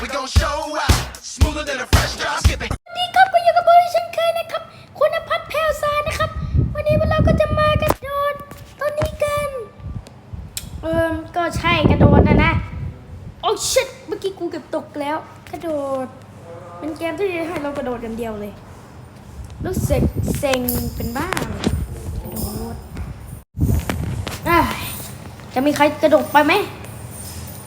We gon' show out. Smoother than a fresh drop. Skip it. ดีครับก็อยู่กับผมเช่นเคยนะครับ คุณพัฒน์แพรวซานะครับ วันนี้พวกเราก็จะมากระโดดต้นนี้กัน เอิมก็ใช่กระโดดนะนะ โอ้ชิตเมื่อกี้กูเกือบตกแล้ว กระโดด เป็นเกมที่ให้เรากระโดดกันเดียวเลย รู้สึกเซ็งเป็นบ้าเลยกระโดดอะจะมีใครกระโดดไปไหม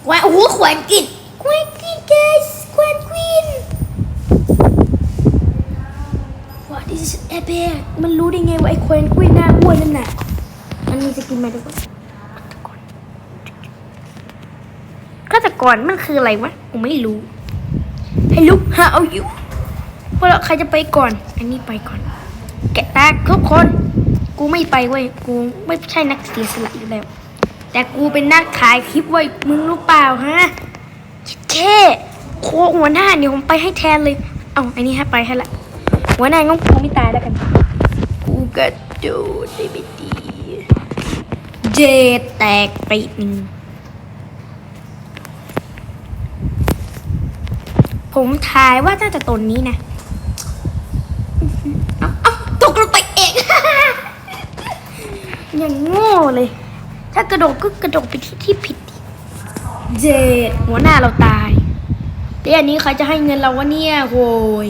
แหวนโอ้โหแขวนกินแขวนกิน guys แขวนกิน What is epic มันรู้ได้ไงว่าไอ้ควนกุ้ยหน้าอ้วนนั่นน่ะมันมีสกินมาด้วยวะฆาตกรมันคืออะไรวะผมไม่รู้ ให้ลุกหาเอาอยู่เพราะใครจะไปก่อน อันนี้ไปก่อน แกะตาทุกคน กูไม่ไปเว้ยกูไม่ใช่นักเสียสละอยู่แล้ว แต่กูเป็นนักถ่ายคลิปเว้ยมึงรู้เปล่าฮะแค่โคหัวหน้าเดี๋ยวผมไปให้แทนเลย เอาอันนี้ให้ไปให้ละ หัวหน้างั้นกูไม่ตายแล้วกัน กูกระโดดได้ไม่ดี เจแตกไปอีกหนึ่งผมทายว่าน่าจะตนนี้นะเอาเอาตกลงไปเองอย่างโง่เลย ถ้ากระโดดก็กระโดดไปที่ที่ผิดดิเจดหัวหน้าเราตายเดี๋ยวอันนี้ใครจะให้เงินเราวะเนี่ยโวย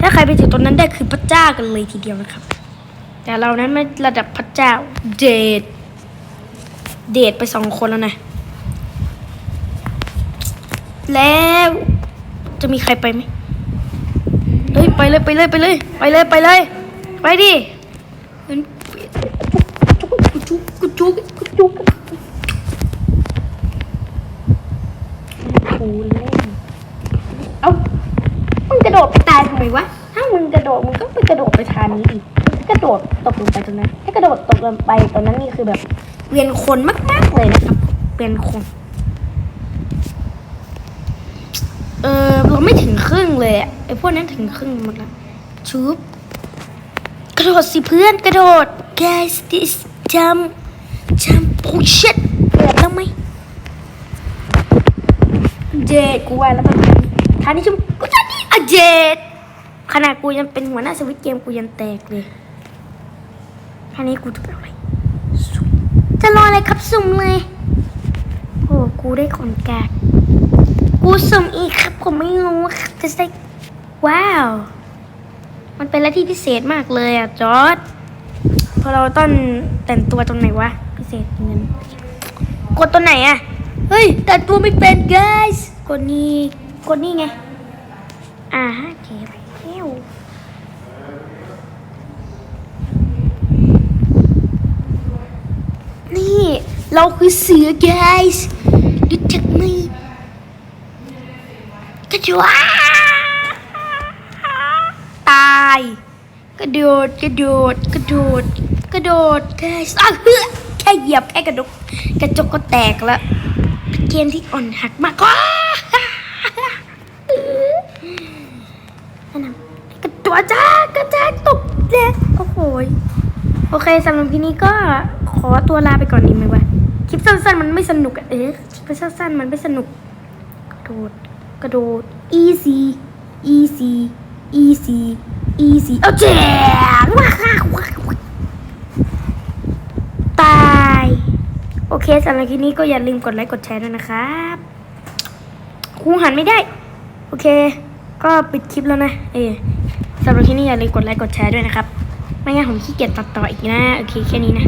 ถ้าใครไปถึงตรงนั้นได้คือพระเจ้ากันเลยทีเดียวนะครับ แต่เรานั้นไม่ระดับพระเจ้าเดทเดทไปสองคนแล้วนะ แล้วจะมีใครไปไหมเฮ้ยไปเลยไปเลยไปเลย ไปเลยไปเลย ไปดิกุจุกกุจุกกุ๊กเล่น เอามึงกระโดดไปตายทำไม วะ ถ้ามึงกระโดดมึงก็ไปกระโดดไปทางนี้ดิกระโดดตกลงไปตรงนั้น ถ้ากระโดดตกลงไปตรงนั้นนี่คือแบบเปลี่ยนคนมาก ๆ เลยนะครับเปลี่ยนคน เออเราไม่ถึงครึ่งเลยอะไอพวกนั้นถึงครึ่งหมดแล้วชุบกระโดดสิเพื่อนกระโดด guys this jump jump oh shit เกิดแล้วไหมเจดกูว่าแล้วมันทางนี้ชมกูจะนี่อะเจด ขนาดกูยังเป็นหัวหน้าสวิตเกมกูยังแตกเลยทางนี้กูจะเป็นอะไรจะรออะไรครับสุ่มเลย โอ้กูได้ของแกกกูสุ่มอีกครับ ผมไม่รู้ครับจะได้ว้าว มันเป็นอะไรที่พิเศษมากเลยอะจอร์ดพอเราต้องแต่งตัวตรงไหนวะพิเศษเงินกดตัวไหนอะ เฮ้ย แต่ตัวไม่เป็น guys กดนี่กดนี่ไง อ่าฮะเก็บแล้วนี่เราคือเสือ guys ดูจากมือกระโดดตาย กระโดด กระโดด กระโดด กระโดด guys อ้าวแค่เหยียบแค่กระดกกระจกก็แตกแล้ว เป็นเกมที่อ่อนหักมากกว่าอันนั้นกระ ตัวจ้ากระจายตกเลยโอ้โหยโอเคสำหรับทีนี้ก็ขอตัวลาไปก่อนดีไหมวะคลิปสั้นๆมันไม่สนุกอะเอ๊ะคลิปสั้นๆมันไม่สนุก กระโดดกระโดด easy easy easy easy เอาแจ๋งว้าวตายโอเคสำหรับคลิปนี้ก็อย่าลืมกดไลค์กดแชร์ด้วยนะครับครูหันไม่ได้ โอเค ก็ปิดคลิปแล้วนะ เออ สำหรับที่นี่อย่าลืมกดไลค์กดแชร์ด้วยนะครับ ไม่งั้นผมขี้เกียจตัดต่ออีกนะ โอเคแค่นี้นะ